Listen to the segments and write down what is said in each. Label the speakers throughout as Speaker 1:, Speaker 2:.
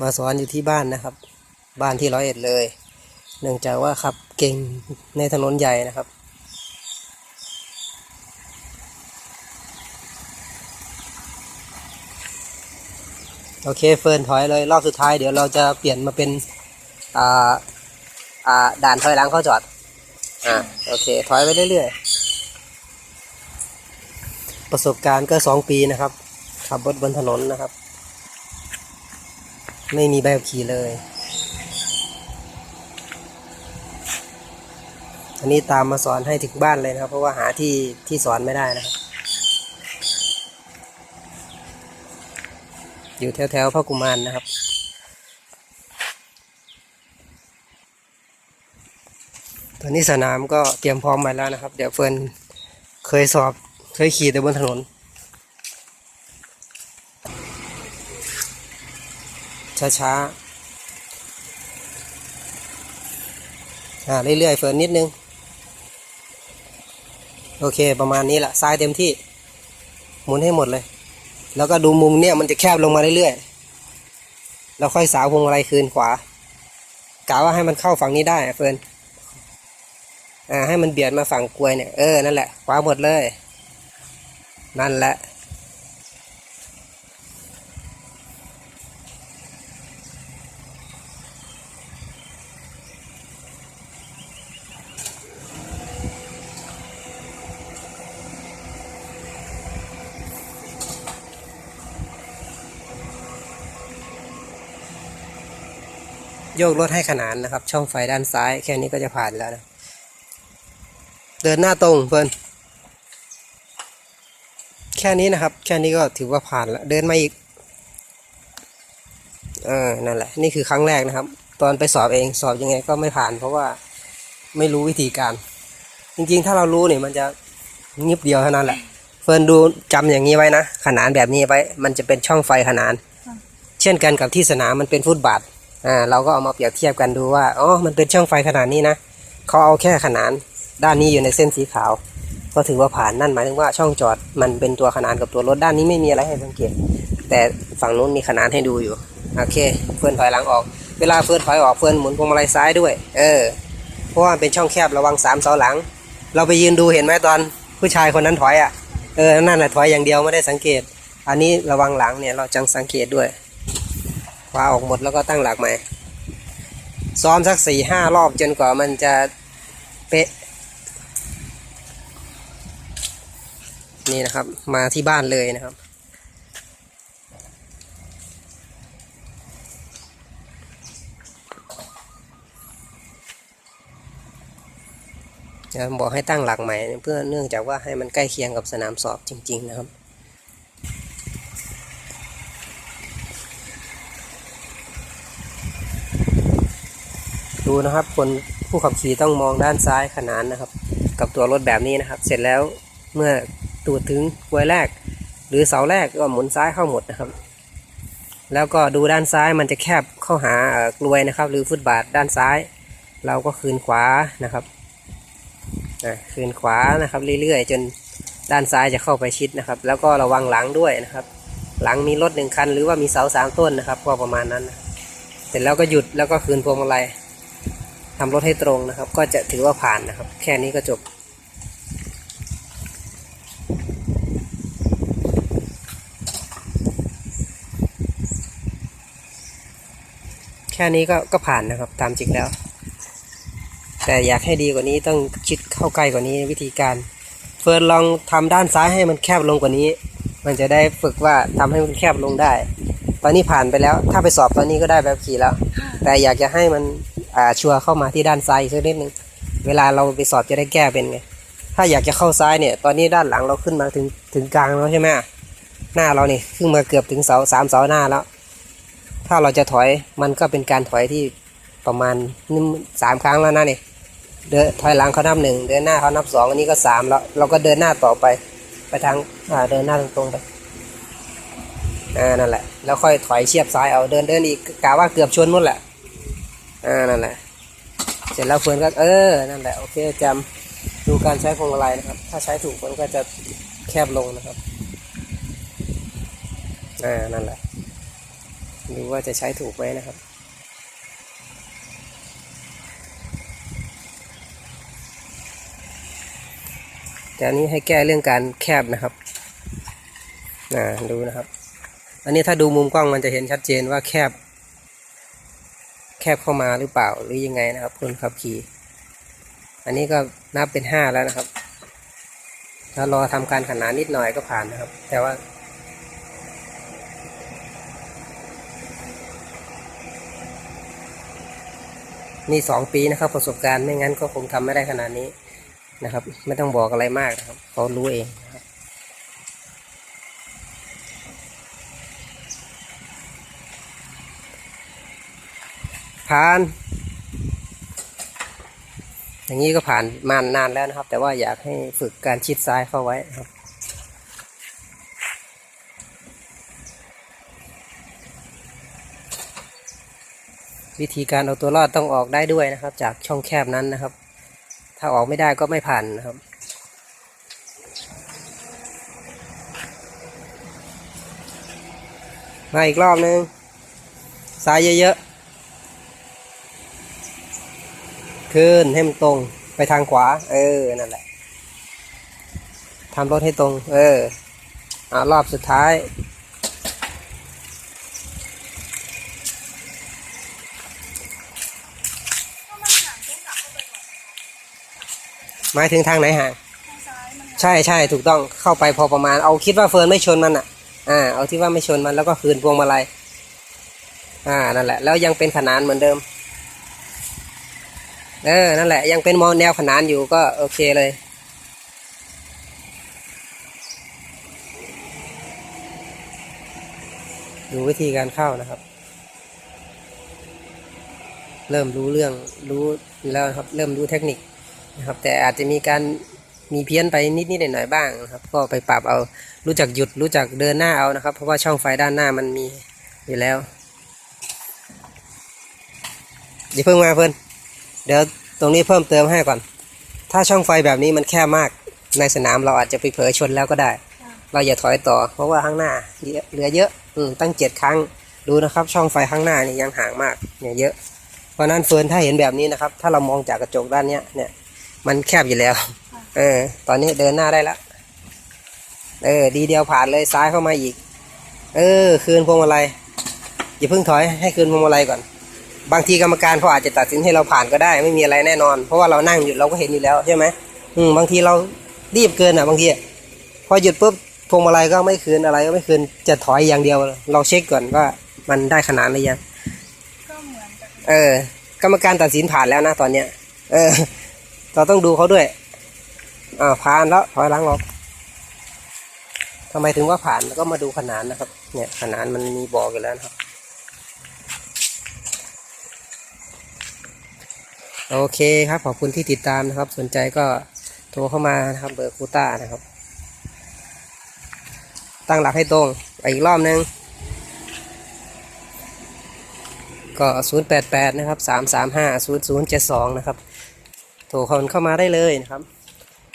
Speaker 1: มาสอนอยู่ที่บ้านนะครับ บ้านที่ร้อยเอ็ดเลย เนื่องจากว่าขับเก่งในถนนใหญ่นะครับ โอเคเฟิร์นถอยเลยรอบสุดท้ายเดี๋ยวเราจะเปลี่ยนมาเป็น อ่า อ่า ด่านถอยหลังเข้าจอด อ่า โอเค ถอยไปเรื่อยๆ ประสบการณ์ก็สองปีนะครับ ขับรถบนถนนนะครับ ไม่มีใบขับขี่เลย อันนี้ตามมาสอนให้ถึงบ้านเลยนะครับ เพราะว่าหาที่ที่สอนไม่ได้นะครับ อยู่แถวแถวๆพระกุมารนะครับตอนนี้สนามก็เตรียมพร้อมมาแล้วนะครับ เดี๋ยวเฟิร์นเคยสอบเคยขี่แต่บนถนน ช้าๆอ่าเรื่อยๆเฟิร์นนิดนึง โอเคประมาณนี้แหละซ้ายเต็มที่ หมุนให้หมดเลย แล้วก็ดูมุมเนี่ยมันจะแคบลงมาเรื่อยๆแล้วค่อยสาวพวงมาลัยคืนขวากะว่าให้มันเข้าฝั่งนี้ได้เฟิร์นอ่าให้มันเบียดมาฝั่งกลวยเนี่ยเออนั่นแหละขวาหมดเลย นั่นแหละ ยกรถให้ขนานนะครับ ช่องไฟด้านซ้าย แค่นี้ก็จะผ่านแล้วนะ เดินหน้าตรงเพื่อนแค่นี้นะครับ แค่นี้ก็ถือว่าผ่านแล้วเดินมาอีกเออนั่นแหละ นี่คือครั้งแรกนะครับ ตอนไปสอบเองสอบยังไงก็ไม่ผ่าน เพราะว่าไม่รู้วิธีการ จริงๆ ถ้าเรารู้เนี่ยมันจะนิบเดียวเท่านั้นแหละ เฟิร์นดูจำอย่างนี้ไว้นะ ขนานแบบนี้ไว้ มันจะเป็นช่องไฟขนาน เช่นกันกับที่สนามมันเป็นฟุตบาท อ่าเราก็เอามาเปรียบเทียบกันดูว่าอ๋อมันเป็นช่องไฟขนาดนี้นะเขาเอาแค่ขนานด้านนี้อยู่ในเส้นสีขาว ก็ถือว่าผ่านนั่นหมายถึงว่าช่องจอดมันเป็นตัวขนานกับตัวรถด้านนี้ไม่มีอะไรให้สังเกต แต่ฝั่งนู้นมีขนานให้ดูอยู่โอเคเฟิร์นถอยหลังออก เวลาเฟิร์นถอยออกเฟิร์นหมุนพวงมาลัยซ้ายด้วย เออเพราะว่าเป็นช่องแคบระวังสามเสาหลัง เราไปยืนดูเห็นไหมตอนผู้ชายคนนั้นถอยอะเออนั่นแหละถอยอย่างเดียวไม่ได้สังเกต อันนี้ระวังหลังเนี่ยเราจังสังเกตด้วย คว้าออกหมดแล้วก็ตั้งหลักใหม่ ซ้อมสักสี่ห้ารอบจนกว่ามันจะเป๊ะ นี่นะครับ มาที่บ้านเลยนะครับจะบอกให้ตั้งหลักใหม่เพื่อเนื่องจากว่าให้มันใกล้เคียงกับสนามสอบจริง ๆ นะครับ ดูนะครับ คนผู้ขับขี่ต้องมองด้านซ้ายขนานนะครับ กับตัวรถแบบนี้นะครับ เสร็จแล้วเมื่อตูดถึงกลวยแรก หรือเสาแรกก็หมุนซ้ายเข้าหมดนะครับ แล้วก็ดูด้านซ้ายมันจะแคบเข้าหากลวยนะครับ หรือฟุตบาทด้านซ้าย เราก็คืนขวานะครับคืนขวานะครับเรื่อยๆ จนด้านซ้ายจะเข้าไปชิดนะครับ แล้วก็ระวังหลังด้วยนะครับ หลังมีรถหนึ่งคัน หรือว่ามีเสาสามต้นนะครับก็ประมาณนั้น เสร็จแล้วก็หยุดแล้วก็คืนพวงมาลัย ทำรถให้ตรงนะครับ ก็จะถือว่าผ่านนะครับ แค่นี้ก็จบ แค่นี้ก็ก็ผ่านนะครับตามจริงแล้ว แต่อยากให้ดีกว่านี้ต้องคิดเข้าใกล้กว่านี้วิธีการเฟิร์นลองทำด้านซ้ายให้มันแคบลงกว่านี้ มันจะได้ฝึกว่าทำให้มันแคบลงได้ ตอนนี้ผ่านไปแล้ว ถ้าไปสอบตอนนี้ก็ได้แบบขี่แล้ว แต่อยากจะให้มัน อ่าชัวเข้ามาที่ด้านซ้ายอีกสักนิดนึงเวลาเราไปสอบจะได้แก้เป็นไงถ้าอยากจะเข้าซ้ายเนี่ย ตอนนี้ด้านหลังเราขึ้นมาถึงถึงกลางแล้วใช่ไหมหน้าเราเนี่ยขึ้นมาเกือบถึงเสาสามเสาหน้าแล้ว ถ้าเราจะถอยมันก็เป็นการถอยที่ประมาณนี่สามครั้งแล้วนะนี่เดินถอยหลังเขานับหนึ่งเดินหน้าเขานับสองอันนี้ก็สามแล้วเราก็เดินหน้าต่อไปไปทางอ่าเดินหน้าตรงๆไปอ่านั่นแหละแล้วค่อยถอยเชียบซ้ายเอาเดินเดินอีกกะว่าเกือบชนหมดแหละ อ่านั่นแหละเสร็จแล้วเฟิร์นก็เออนั่นแหละโอเคจำดูการใช้พวงมาลัยนะครับ ถ้าใช้ถูกมันก็จะแคบลงนะครับอ่านั่นแหละดูว่าจะใช้ถูกไหมนะครับแต่อันนี้ให้แก้เรื่องการแคบนะครับนะดูนะครับ อันนี้ถ้าดูมุมกล้องมันจะเห็นชัดเจนว่าแคบ แคบเข้ามาหรือเปล่าหรือยังไงนะครับคนขับขี่ อันนี้ก็นับเป็นห้าแล้วนะครับ ถ้ารอทำการขนานนิดหน่อยก็ผ่านนะครับ แต่ว่า นี่สองปีนะครับ ประสบการณ์ไม่งั้นก็คงทำไม่ได้ขนาดนี้นะครับ ไม่ต้องบอกอะไรมากนะครับเขารู้เองนะครับ ผ่าน อย่างนี้ก็ผ่านมานานแล้วนะครับ แต่ว่าอยากให้ฝึกการชิดซ้ายเข้าไว้ครับวิธีการเอาตัวรอดต้องออกได้ด้วยนะครับ จากช่องแคบนั้นนะครับ ถ้าออกไม่ได้ก็ไม่ผ่านนะครับ มาอีกรอบนึงซ้ายเยอะๆ ขึ้นให้มันตรงไปทางขวา เออ นั่นแหละทำรถให้ตรง เอออ่ารอบสุดท้าย หมายถึงทางไหนห่างใช่ใช่ถูกต้องเข้าไปพอประมาณ เอาคิดว่าเฟิร์นไม่ชนมันอะ อ่า เอาที่ว่าไม่ชนมันแล้วก็คืนพวงมาลัยอ่านั่นแหละ แล้วยังเป็นขนานเหมือนเดิม เออ นั่นแหละ ยังเป็นมอแนวขนานอยู่ก็โอเคเลย ดูวิธีการเข้านะครับ เริ่มรู้เรื่องรู้แล้วครับ เริ่มรู้เทคนิคนะครับ แต่อาจจะมีการมีเพี้ยนไปนิดๆหน่อยๆบ้างนะครับ ก็ไปปรับเอารู้จักหยุดรู้จักเดินหน้าเอานะครับ เพราะว่าช่องไฟด้านหน้ามันมีอยู่แล้วอย่าเพิ่งมาเพื่อน เดี๋ยวตรงนี้เพิ่มเติมให้ก่อน ถ้าช่องไฟแบบนี้มันแคบมากในสนามเราอาจจะไปเผลอชนแล้วก็ได้ เราอย่าถอยต่อ เพราะว่าข้างหน้าเหลือเยอะอืมตั้งเจ็ดครั้งดูนะครับ ช่องไฟข้างหน้านี่ยังห่างมากเนี่ยเยอะ เพราะฉะนั้นเฟิร์นถ้าเห็นแบบนี้นะครับ ถ้าเรามองจากกระจกด้านเนี้ยเนี่ย มันแคบอยู่แล้ว เออ ตอนนี้เดินหน้าได้แล้วเออ ดีเดียวผ่านเลยซ้ายเข้ามาอีก เออ คืนพวงมาลัยอย่าเพิ่งถอยให้คืนพวงมาลัยก่อน บางทีกรรมการเขาอาจจะตัดสินให้เราผ่านก็ได้ ไม่มีอะไรแน่นอน เพราะว่าเรานั่งอยู่เราก็เห็นอยู่แล้วใช่ไหมอืมบางทีเรารีบเกินอะ บางทีอะพอหยุดปุ๊บพวงมาลัยก็ไม่คืนอะไรก็ไม่คืนจะถอยอย่างเดียว เราเช็คก่อนว่ามันได้ขนาดหรือยัง
Speaker 2: ก็เหมือนกับ
Speaker 1: เออ กรรมการตัดสินผ่านแล้วนะตอนเนี้ย เออ เราต้องดูเขาด้วยอ่าผ่านแล้วถอยหลังออกทำไมถึงว่าผ่านแล้วก็มาดูขนานนะครับ เนี่ยขนานมันมีบอกอยู่แล้วนะครับ โอเคครับ ขอบคุณที่ติดตามนะครับ สนใจก็โทรเข้ามานะครับเบอร์คูต้านะครับ ตั้งหลักให้ตรงไปอีกรอบนึง ก็ 088 นะครับ 335 0072 นะครับ โทรคนเข้ามาได้เลยนะครับ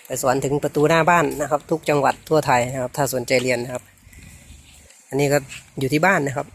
Speaker 1: ไปสอนถึงประตูหน้าบ้านนะครับ ทุกจังหวัดทั่วไทยนะครับ ถ้าสนใจเรียนนะครับ อันนี้ก็อยู่ที่บ้านนะครับ